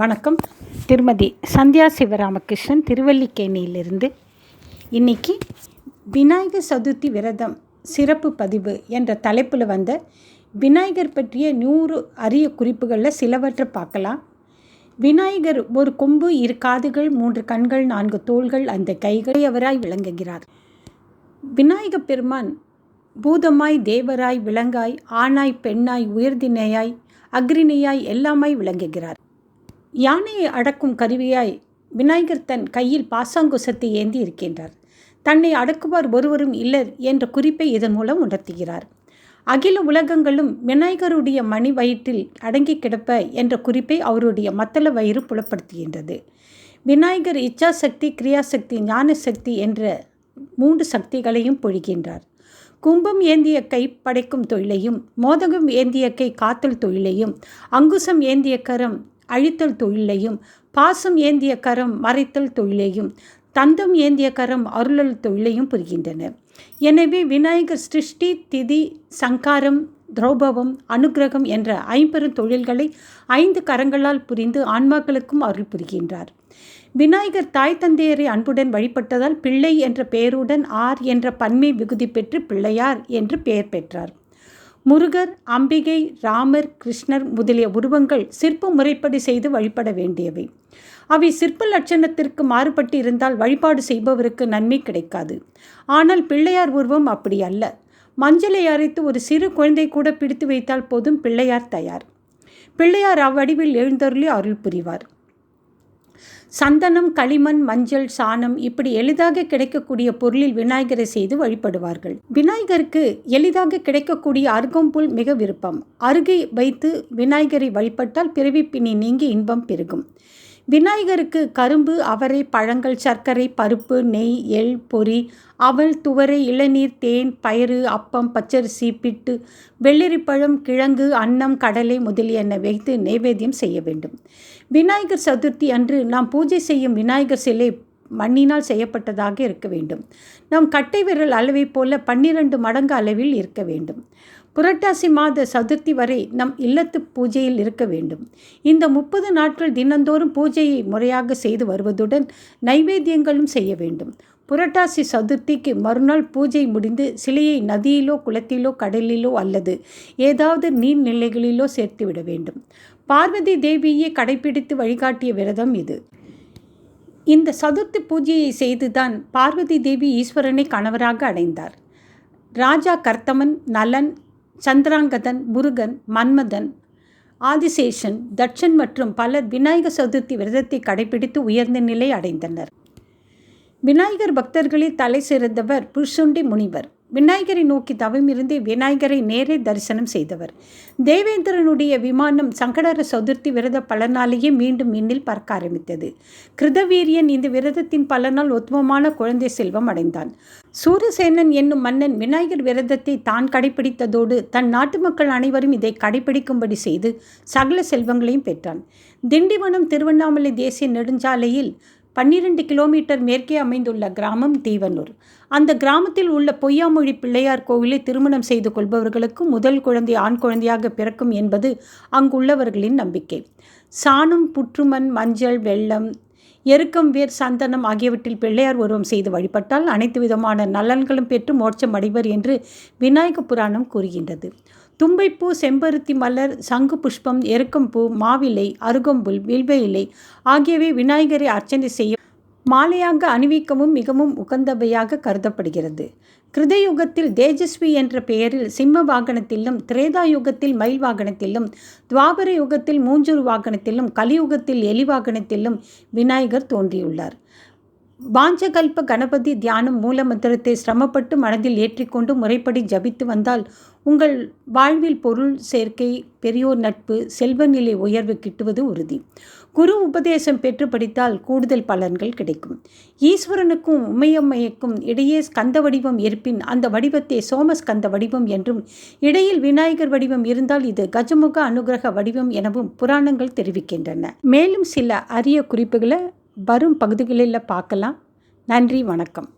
வணக்கம். திருமதி சந்தியா சிவராமகிருஷ்ணன் திருவல்லிக்கேணியிலிருந்து இன்னைக்கு விநாயகர் சதுர்த்தி விரதம் சிறப்பு பதிவு என்ற தலைப்பில் வந்த விநாயகர் பற்றிய நூறு அரிய குறிப்புகளில் சிலவற்றை பார்க்கலாம். விநாயகர் ஒரு கொம்பு இரு காதுகள் மூன்று கண்கள் நான்கு தோள்கள் அந்த கைகளையவராய் விளங்குகிறார். விநாயகர் பெருமான் பூதமாய் தேவராய் விலங்காய் ஆணாய் பெண்ணாய் உயர்தினையாய் அக்ரிணியாய் எல்லாமாய் விளங்குகிறார். யானையை அடக்கும் கருவியாய் விநாயகர் தன் கையில் பாசாங்குசத்தை ஏந்தி இருக்கின்றார். தன்னை அடக்குவார் ஒருவரும் இல்லர் என்ற குறிப்பை இதன் மூலம் உணர்த்துகிறார். அகில உலகங்களும் விநாயகருடைய மணி வயிற்றில் அடங்கி கிடப்ப என்ற குறிப்பை அவருடைய மத்தள வயிறு புலப்படுத்துகின்றது. விநாயகர் இச்சாசக்தி கிரியாசக்தி ஞானசக்தி என்ற மூன்று சக்திகளையும் பொழிகின்றார். கும்பம் ஏந்திய கை படைக்கும் தொழிலையும் மோதகம் ஏந்திய கை காத்தல் தொழிலையும் அங்குசம் ஏந்திய கரம் அழித்தல் தொழிலையும் பாசம் ஏந்திய கரம் மறைத்தல் தொழிலையும் தந்தம் ஏந்திய கரம் அருளல் தொழிலையும் புரிகின்றன எனவே விநாயகர் சிருஷ்டி திதி சங்காரம் திரௌபவம் அனுகிரகம் என்ற ஐம்பெரும் தொழில்களை ஐந்து கரங்களால் புரிந்து ஆன்மாக்களுக்கும் அருள் புரிகின்றார். விநாயகர் தாய் தந்தையரை அன்புடன் வழிபட்டதால் பிள்ளை என்ற பெயருடன் ஆர் என்ற பன்மை விகுதி பெற்று பிள்ளையார் என்று பெயர் பெற்றார். முருகர் அம்பிகை ராமர் கிருஷ்ணர் முதலிய உருவங்கள் சிற்ப முறைப்படி செய்து வழிபட வேண்டியவை. அவை சிற்ப லட்சணத்திற்கு மாறுபட்டு இருந்தால் வழிபாடு செய்பவருக்கு நன்மை கிடைக்காது. ஆனால் பிள்ளையார் உருவம் அப்படி அல்ல. மஞ்சளை அரைத்து ஒரு சிறு குழந்தை கூட பிடித்து வைத்தால் போதும் பிள்ளையார் தயார். பிள்ளையார் அவ்வடிவில் எழுந்தருளி அருள் புரிவார். சந்தனம் களிமண் மஞ்சள் சாணம் இப்படி எளிதாக கிடைக்கக்கூடிய பொருளில் விநாயகரை செய்து வழிபடுவார்கள். விநாயகருக்கு எளிதாக கிடைக்கக்கூடிய அருகம்புல் மிக விருப்பம். அருகே வைத்து விநாயகரை வழிபட்டால் பிறவி பிணி நீங்கி இன்பம் பெருகும். விநாயகருக்கு கரும்பு அவரை பழங்கள் சர்க்கரை பருப்பு நெய் எள் பொறி அவல் துவரை இளநீர் தேன் பயறு அப்பம் பச்சரிசி பிட்டு வெள்ளரிப்பழம் கிழங்கு அன்னம் கடலை முதலியன வைத்து நைவேத்தியம் செய்ய வேண்டும். விநாயகர் சதுர்த்தி அன்று நாம் பூஜை செய்யும் விநாயகர் சிலை மண்ணினால் செய்யப்பட்டதாக இருக்க வேண்டும். நம் கட்டை விரல் அளவை போல பன்னிரண்டு மடங்கு அளவில் இருக்க வேண்டும். புரட்டாசி மாத சதுர்த்தி வரை நம் இல்லத்து பூஜையில் இருக்க வேண்டும். இந்த முப்பது நாட்கள் தினந்தோறும் பூஜையை முறையாக செய்து வருவதுடன் நைவேத்தியங்களும் செய்ய வேண்டும். புரட்டாசி சதுர்த்திக்கு மறுநாள் பூஜை முடிந்து சிலையை நதியிலோ குளத்திலோ கடலிலோ அல்லது ஏதாவது நீர்நிலைகளிலோ சேர்த்துவிட வேண்டும். பார்வதி தேவியை கடைபிடித்து வழிகாட்டிய விரதம் இது. இந்த சதுர்த்தி பூஜையை செய்துதான் பார்வதி தேவி ஈஸ்வரனை கணவராக அடைந்தார். ராஜா கர்த்தமன் நலன் சந்திராங்கதன் முருகன் மன்மதன் ஆதிசேஷன் தட்சன் மற்றும் பலர் விநாயகர் சதுர்த்தி விரதத்தை கடைபிடித்து உயர்ந்த நிலை அடைந்தனர். விநாயகர் பக்தர்களில் தலை சிறந்தவர் புருஷுண்டி முனிவர். விநாயகரை நோக்கி தவமிருந்து விநாயகரை நேரே தரிசனம் செய்தவர். தேவேந்திரனுடைய விமானம் சங்கடர சதுர்த்தி விரத பலனாலேயே மீண்டும் மின்னில் பறக்க ஆரம்பித்தது. கிருதவீரியன் இந்த விரதத்தின் பலனால் உத்தமமான குழந்தை செல்வம் அடைந்தான். சூரசேனன் என்னும் மன்னன் விநாயகர் விரதத்தை தான் கடைபிடித்ததோடு தன் நாட்டு மக்கள் அனைவரும் இதை கடைபிடிக்கும்படி செய்து சகல செல்வங்களையும் பெற்றான். திண்டிவனம் திருவண்ணாமலை தேசிய நெடுஞ்சாலையில் பன்னிரண்டு கிலோமீட்டர் மேற்கே அமைந்துள்ள கிராமம் தீவனூர். அந்த கிராமத்தில் உள்ள பொய்யாமொழி பிள்ளையார் கோவிலை திருமணம் செய்து கொள்பவர்களுக்கு முதல் குழந்தை ஆண் குழந்தையாக பிறக்கும் என்பது அங்குள்ளவர்களின் நம்பிக்கை. சாணம் புற்றுமண் மஞ்சள் வெள்ளம் எருக்கம் வேர் சந்தனம் ஆகியவற்றில் பிள்ளையார் உருவம் செய்து வழிபட்டால் அனைத்து விதமான நலன்களும் பெற்று மோட்சம் அடைவர் என்று விநாயக புராணம் கூறுகின்றது. தும்பைப்பூ செம்பருத்தி மலர் சங்கு புஷ்பம் எருக்கம்பூ மாவிலை அருகம்புல் வில்வ இலை ஆகியவை விநாயகரை அர்ச்சனை செய்ய மாலையாக அணிவிக்கவும் மிகவும் உகந்தவையாக கருதப்படுகிறது. கிருதயுகத்தில் தேஜஸ்வி என்ற பெயரில் சிம்ம வாகனத்திலும் திரேதா யுகத்தில் மயில் வாகனத்திலும் துவாபர யுகத்தில் மூஞ்சூர் வாகனத்திலும் கலியுகத்தில் எலி வாகனத்திலும் விநாயகர் தோன்றியுள்ளார். பாஞ்சகல்ப கணபதி தியானம் மூலமந்திரத்தை சிரமப்பட்டு மனதில் ஏற்றிக்கொண்டு முறைப்படி ஜபித்து வந்தால் உங்கள் வாழ்வில் பொருள் சேர்க்கை பெரியோர் நட்பு செல்வநிலை உயர்வு கிட்டுவது உறுதி. குரு உபதேசம் பெற்று படித்தால் கூடுதல் பலன்கள் கிடைக்கும். ஈஸ்வரனுக்கும் உமையம்மையக்கும் இடையே ஸ்கந்த வடிவம் இருப்பின் அந்த வடிவத்தை சோமஸ்கந்த வடிவம் என்றும் இடையில் விநாயகர் வடிவம் இருந்தால் இது கஜமுக அனுகிரக வடிவம் எனவும் புராணங்கள் தெரிவிக்கின்றன. மேலும் சில அரிய குறிப்புகளை வரும் பகுதிகளில் பார்க்கலாம். நன்றி வணக்கம்.